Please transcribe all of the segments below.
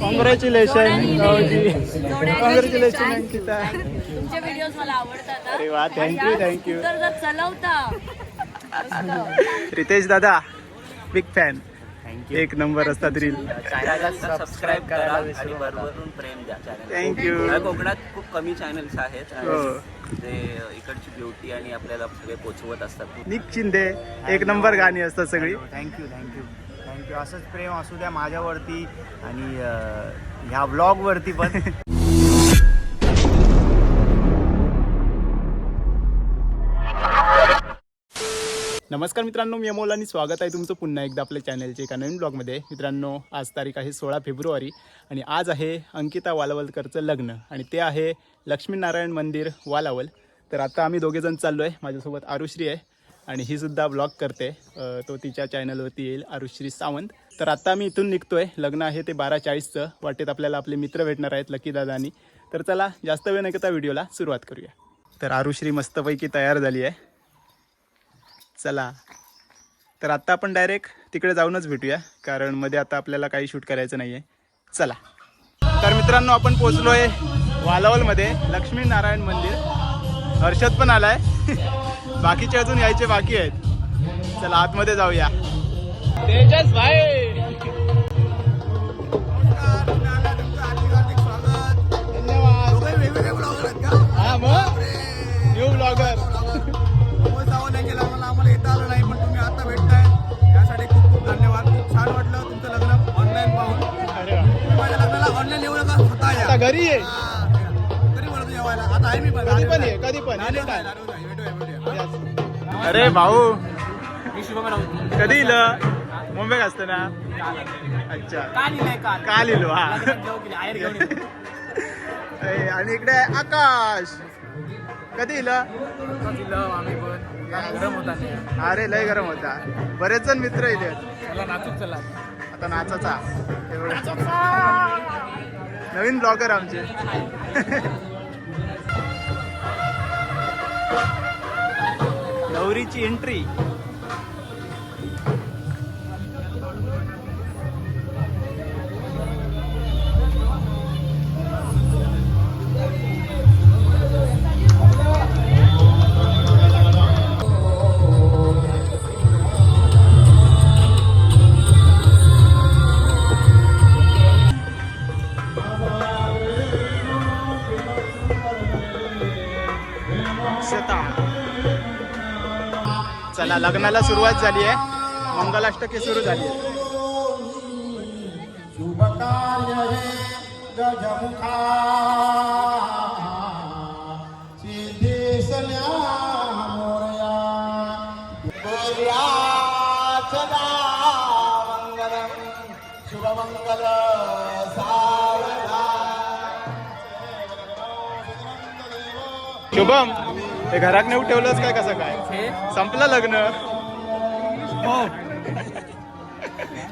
Congratulation congratulation. Ankita तुमचे videos मला आवडतात अरे वा, scooter जर चलवता. रितेश दादा बिग फॅन थँक्यू एक नंबर असतात रील सबस्क्राईब करा भरभरून प्रेम द्या. चॅनल थँक्यू कोकणात खूप कमी चॅनल्स आहेत आणि हो. जे इकडची ब्युटी आणि आपल्याला सगळे पोचवत असतात. निक शिंदे एक नंबर गाणी असतात सगळी. थँक्यू थँक्यू थँक्यू असंच प्रेम असू द्या माझ्यावरती आणि ह्या ब्लॉगवरती पण. नमस्कार मित्रांनो मी अमोल आणि स्वागत आहे तुमचं पुन्हा एकदा आपल्या चॅनलच्या एका नवीन ब्लॉगमध्ये. मित्रांनो आज तारीख आहे सोळा फेब्रुवारी आणि आज आहे अंकिता वालावलकरचं लग्न आणि ते आहे लक्ष्मीनारायण मंदिर वालावल. तर आता आम्ही दोघेजण चाललो आहे माझ्यासोबत आरुश्री आहे. आणि ही सुद्धा ब्लॉग करते. तो तिच्या चॅनलवरती येईल आरुश्री सावंत. तर आता आम्ही इथून निघतोय. लग्न आहे ते बारा चाळीसचं वाटेत आपल्याला आपले मित्र भेटणार आहेत लकी दादानी. तर चला जास्त वेळ न घेता व्हिडिओला सुरुवात करूया. तर आरुश्री मस्तपैकी तयार झाली आहे. चला. तर आत्ता आपण डायरेक्ट तिकडे जाऊनच भेटूया कारण मध्ये आता आपल्याला काही शूट करायचं नाही आहे चला. तर मित्रांनो आपण पोचलो आहे वालावलमध्ये. लक्ष्मीनारायण मंदिर. हर्षद पण आलाय. बाकीचे अजून यायचे बाकी आहेत. चला आतमध्ये जाऊया. तेजस भाई. धन्यवाद हा मग? न्यू ब्लॉगर आम्हाला येता आलं नाही पण तुम्ही आता भेटताय त्यासाठी खूप खूप धन्यवाद खूप छान वाटलं तुमचं लग्न ऑनलाईन पाहून माझ्या लग्नाला ऑनलाईन स्वतः घरी आहे कधी पण ये कधी पण. अरे भाऊ. कधी इलं? मुंबईत असतं ना? अच्छा. काल इलो हा. आणि इकडे आहे आकाश. कधी इलं? अरे लय गरम होता. बरेच जण मित्र इथे आता नाचाचा. एवढं. नवीन ब्लॉगर आमचे. नवरीची एंट्री चला लग्नाला सुरुवात झाली आहे. मंगलाष्टके सुरू झाली आहे. शुभम। हे घरात नेऊ ठेवलंच काय कसं काय? संपलं लग्न.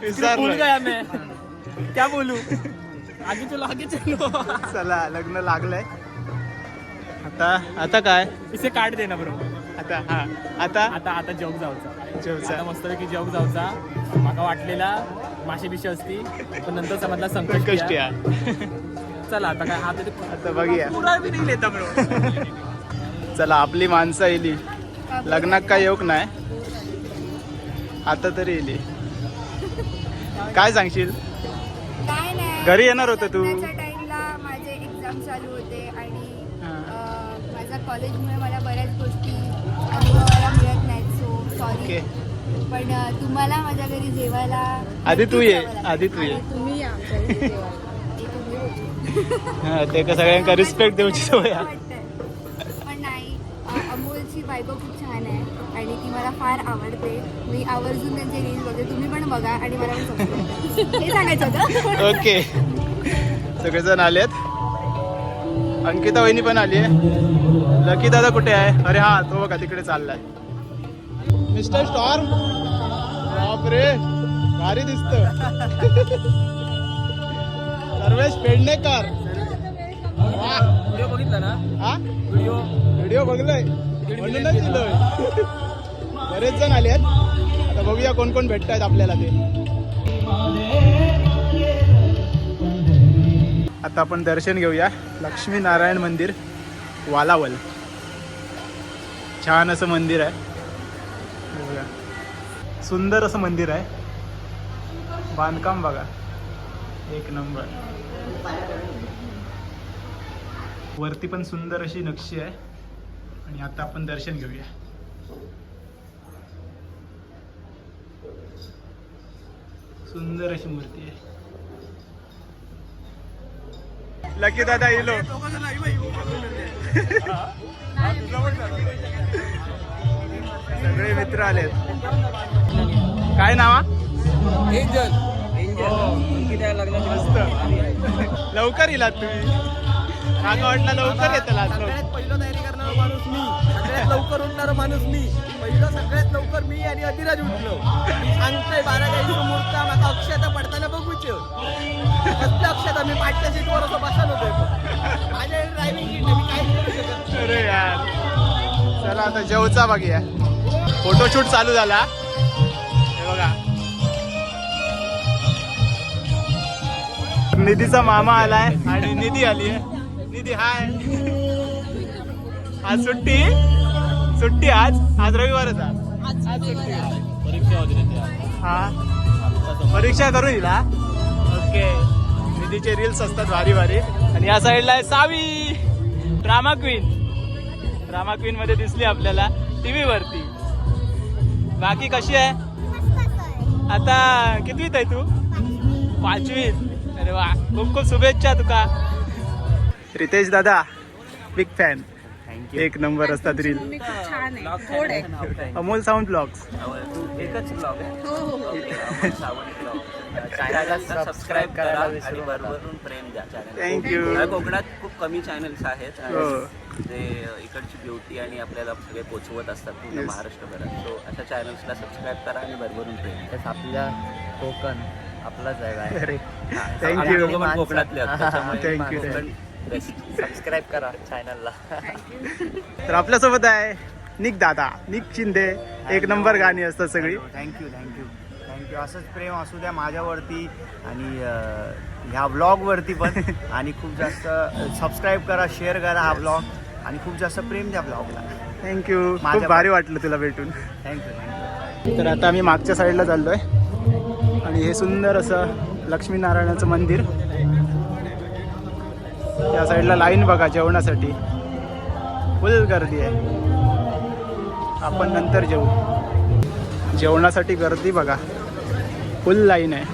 विसरलं क्या बोलू? आगे चलो आगे चलो. चला लग्न लागलंय. आता आता काय? इसे काढ दे ना बरो आता हा. आता? आता आता जॉब जाऊचा. जेवचा. मस्तपैकी जॉब जाऊचा. माका वाटलेला माशी बिशी असती पण नंतर समजला कष्टी. आहे. चला आता काय आता आता बघूया. पुरा बी नाही लेता बरो चला आपली माणसं येली लग्नात काय येऊक नाही आता तरी येली काय सांगशील काय नाही घरी येणार होतं तू लग्नाच्या टाइमला माझे एक्झाम चालू होते आणि. अं, माझ्या कॉलेजमुळे मला बऱ्याच गोष्टी अनुभवायला मिळत नाहीत सो ओके सॉरी पण अं, तुम्हाला माझ्या घरी जेवायला आधी तू नक्कीच ये, यावं लागेल. आधी तू ये. तुम्ही या आमच्या घरी जेवायला. तुम्ही होते. हा, ते का सगळ्यांका रिस्पेक्ट देऊची सवय आहे. वाटतंय. पण नाही अं, अमोलची बायको खूप छान आहे. आणि ती मला फार आवडते. मी आवर्जून त्यांचे रील बघते. तुम्ही पण बघा आणि मला पण. हे सांगायचं होतं. ओके. सगळेजण आलेत. अंकिता वहिनी पण आली आहे. लकी दादा कुठे आहे? अरे हा तो बघा तिकडे चाललाय. Mister storm. बापरे भारी दिसत. सर्वेश पेडणेकर. व्हिडिओ बघितला ना? हा? व्हिडिओ. व्हिडिओ बघलोय. म्हणूनच दिलोय. बरेच जण आले आहेत आता बघूया कोण कोण भेटत आहेत आपल्याला ते. आता आपण दर्शन घेऊया. लक्ष्मीनारायण मंदिर वालावल. छान असं मंदिर आहे. बघूया. सुंदर असं मंदिर आहे. बांधकाम बघा. एक नंबर. वरती पण सुंदर अशी नक्षी आहे. आणि आता आपण दर्शन घेऊया. सुंदर अशी मूर्ती आहे. लकी दादा इलो सगळे मित्र आलेत. काय नावा मस्त. लवकर इलात तुम्ही. मागं वाटलं लवकर येतं आज सगळ्यात पहिलं तयारी करणारा माणूस मी. सगळ्यात लवकर उठणारा माणूस मी. पहिलं सगळ्यात लवकर मी आणि अधिराज उठलो. मी सांगतोय बारा गाईचं मुहूर्त माका अक्षता पडताना बघूच. कसलं अक्षता? मी पाठच्या सीटवर असं बसन होतोय. माझ्या ड्रायव्हिंग सीट मी काय अरे यार. चला आता जेवचा बघूया फोटोशूट चालू झाला. हे बघा. निधीचा मामा आलाय आणि निधी आली आहे निधी हाय? आज सुट्टी? सुट्टी आज? आज रविवारच आज. आज सुट्टी परीक्षा होती हा? परीक्षा करू दिला? ओके. निधीचे रील्स असतात भारी भारी. आणि या साईडला आहे Savi. Drama queen drama queen मध्ये दिसली आपल्याला टीव्ही वरती. बाकी कशी आहे? आता कितवीत आहे तू? पाचवीत अरे वा. खूप खूप शुभेच्छा तुका. रितेश दादा बिग फॅन एक नंबर असतात रील अमोल साऊंड ब्लॉग्स एकच ब्लॉग आहे. सावंत ब्लॉग चॅनलला सबस्क्राईब करा आणि भरभरून प्रेम द्या. चॅनल थँक्यू कोकणात खूप कमी चॅनल्स आहेत आणि हो. जे इकडची ब्युटी आणि आपल्याला सगळे पोचवत असतात पूर्ण. महाराष्ट्रभरात. सो अशा चॅनल्सला सबस्क्राईब करा आणि भरभरून प्रेम द्या. आपल्या कोकण आपलाच आहे थँक्यू कोकणातले आहोत सबस्क्राईब करा चॅनलला तर आपल्यासोबत आहे निक दादा निक शिंदे. एक नंबर गाणी असतात सगळी. थँक्यू थँक्यू थँक्यू असंच प्रेम असू द्या माझ्यावरती आणि ह्या ब्लॉगवरती पण. आणि खूप जास्त सबस्क्राईब करा शेअर करा हा ब्लॉग आणि खूप जास्त प्रेम द्या ब्लॉगला थँक्यू खूप माझ्या- भारी वाटलं तुला भेटून. थँक्यू तर आता आम्ही मागच्या साईडला चाललोय. आणि हे सुंदर असं लक्ष्मीनारायणाचं मंदिर. त्या साईडला लाईन बघा जेवणासाठी. फुल गर्दी आहे. आपण नंतर जेवू जेवणासाठी गर्दी बघा. फुल लाईन आहे.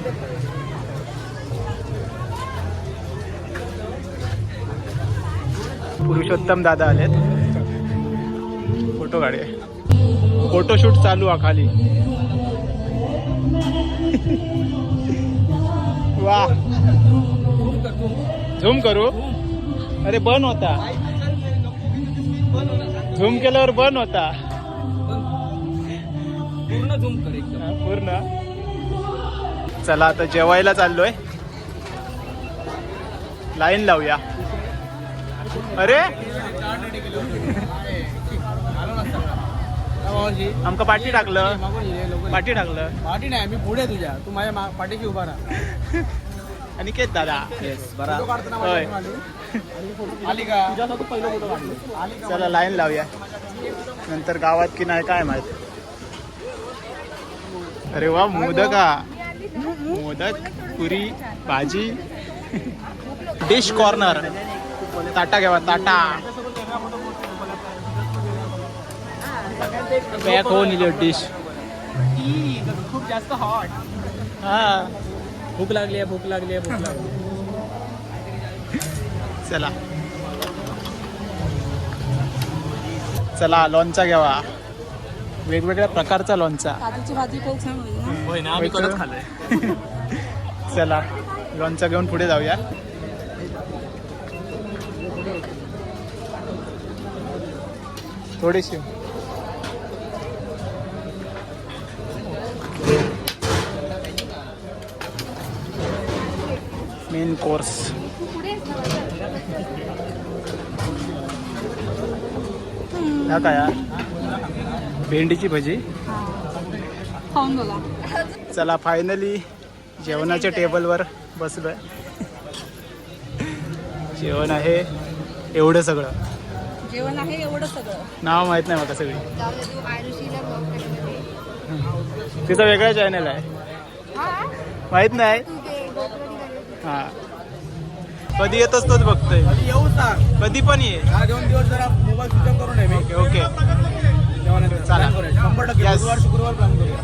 पुरुषोत्तम दादा आलेत. फोटो काढूया फोटोशूट चालू आहे खाली. वा झूम करू? अरे बन होता. झूम केल्यावर बन होता. पूर्ण झूम कर पूर्ण. चला आता जेवायला चाललोय. लाईन लावूया. अरे! आमका पाठी टाकलं. पाठी टाकलं. पाठी नाही मी पुढे तुझ्या. तू माझ्या पाठीशी उभा राहा. आणि केत दादा. बरा. काढताना होय. आली का? तुझ्यासाठी पहिलं फोटो काढलो. चला लाईन लावूया. नंतर गावात की नाही काय माहीत. अरे वा मोदक हा. मोदक पुरी भाजी. Dish corner. ताटा घ्यावा ताटा. बॅक होऊन इले डिश. खूप जास्त हॉट हा. भूक लागली आहे भूक लागली आहे भूक लागली चला. चला लोणचा घ्यावा वेगवेगळ्या प्रकारचा लोणचा चला लोणचा घेऊन पुढे जाऊया. थोडीशी. मेन कोर्स हा काय? भेंडीची भजी. चला फायनली जेवणाच्या टेबलवर बसलोय. जेवण आहे एवढं सगळं. जेवण आहे एवढं सगळं. नाव माहीत नाही मला सगळी. तिचा वेगळा चॅनल आहे. हा? माहीत नाही तू ते गोकर्णी करत हा. कधी येतोच तोच बघतोय? कधी येऊ सांग. कधी पण ये. हा दोन दिवस जरा मोबाईल स्विच ऑफ करून आहे मी. Okay okay. तेव्हा नंतर चला. plan करूया. शंभर टक्के Yes. बुधवार शुक्रवार प्लॅन करूया.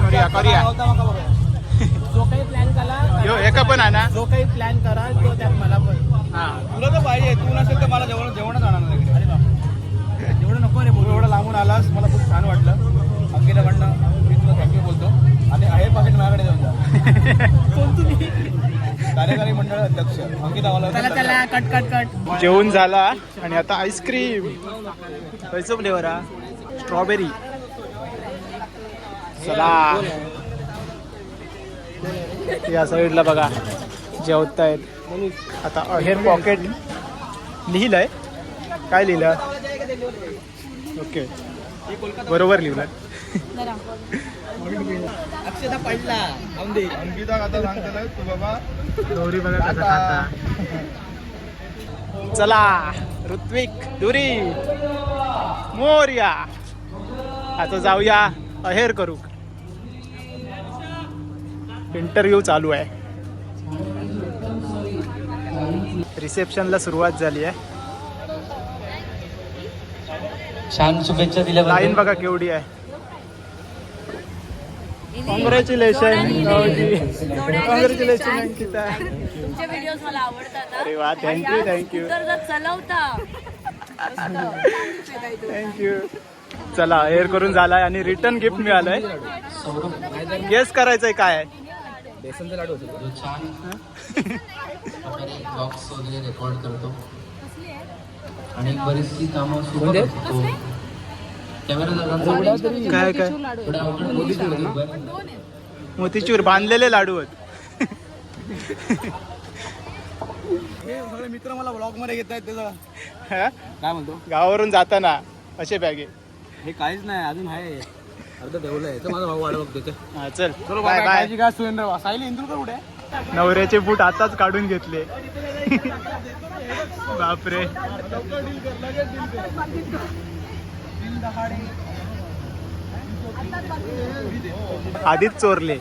करूया करूया. होता मका बघा. जो काही प्लॅन करा एका पण आणा. जो काही प्लॅन करा तो त्यात मला पण. हा. तुला तर पाहिजे. तू नसेल तर मला जेवण जेवणच आणणार नाही इकडे. अरे बाप. जेवढं नको रे बोलू एवढं लांबून आलास मला खूप छान वाटलं. अंकिताकडनं मी तुला थँक्यू बोलतो. आणि आहे पाकिट माझ्याकडे देऊन जा. कोण तुम्ही कार्यकारी मंडळ अध्यक्ष. चला चला कट कट कट जेवण झाला आणि आता आईस्क्रीम. खयचो फ्लेवर हा. स्ट्रॉबेरी. चला. या साईडला बघा. जेवतायत. आता अहेर पॉकेट लिहिलंय. काय लिहिलं? ओके. बरोबर लिहिलं जरा अक्षता पडला. आमदे अंकिता आता सांगतो तू बाबा. गौरी बघा कसा खाता. चला ऋत्विक दुरी मोर्या. आता जाऊया अहेर करू. इंटरव्ह्यू चालू आहे. रिसेप्शनला सुरुवात झाली आहे. छान शुभेच्छा दिल्याबद्दल. लाईन बघा केवढी आहे. Congratulation congratulation Ankita. तुमचे व्हिडिओज मला आवडतात अरे वा थँक्यू थँक्यू चलवता. थँक्यू चला एअर करून झालाय आणि रिटर्न गिफ्ट मिळालंय. गेस करायचंय काय? आहे बेसनचे लाडू जो छान ब्लॉग्स वगैरे रेकॉर्ड करतो. आणि बरीचशी कामं सुरू कॅमेरा काय काय? मोतीचूर बांधलेले लाडू आहेत. हे सगळे मित्र मला ब्लॉगमध्ये घेत आहेत त्याचं? काय म्हणतो? गावावरून जाताना असे बॅगे हे काहीच नाही अजून आहे. अर्ध ठेवलंय तर माझा भाऊ वाढ बघतो हा चल. चलो बाय बाय बाय काळजी का सुरेंद्र सायली इंदुरकर कुठे आहे? नवऱ्याचे बूट आताच काढून घेतले. बापरे. आधीच चोरले.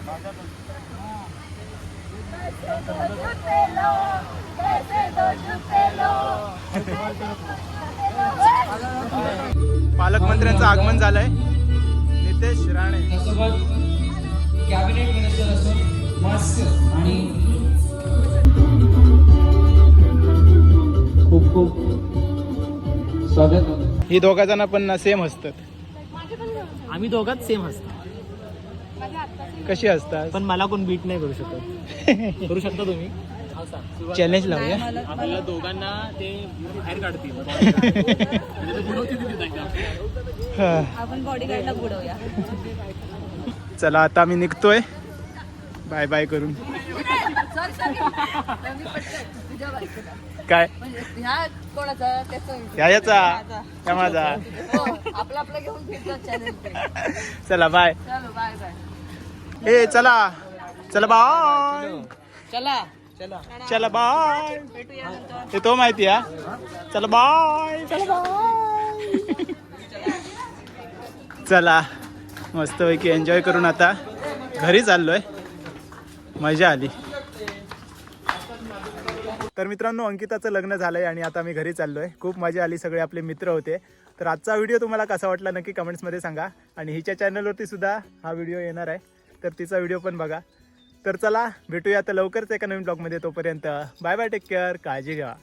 पालकमंत्र्यांचं आगमन झालंय. नितेश राणे. कॅबिनेट मिनिस्टर आणि खूप खूप स्वागत. ही दोघा जण पण सेम असतात आम्ही दोघात सेम असतो कशी असतात पण मला कोण बीट नाही करू शकत. करू शकता तुम्ही? चॅलेंज लावूया? आपल्याला दोघांना ते बाहेर काढतील. म्हणजे ते बुडवतील तिथे जायला. हा. आपण बॉडीगार्डला बुडवूया. चला आता आम्ही निघतोय. बाय बाय करून. काय? ह्या कोणाचा त्याचं या याचा माझा? हो, आपलं आपलं घेऊन फिरतात चॅनल चला बाय चलो बाय बाय ए चला. चला बाय चला. चला. चला बाय हे तो माहिती हा? चला बाय चला बाय चला. मस्तपैकी एन्जॉय करून आता घरी चाललोय. मजा आली. तर मित्रांनो अंकिताचं लग्न झालंय आणि आता मी घरी चाललोय. खूप मजा आली सगळे आपले मित्र होते. तर आजचा व्हिडिओ तुम्हाला कसा वाटला नक्की कमेंट्समध्ये सांगा. आणि हिच्या चॅनलवरती सुद्धा हा व्हिडिओ येणार आहे. तर तिचा व्हिडिओ पण बघा. तर चला भेटूया आता लवकरच एका नवीन ब्लॉगमध्ये तोपर्यंत. बाय बाय टेक केअर काळजी घ्या.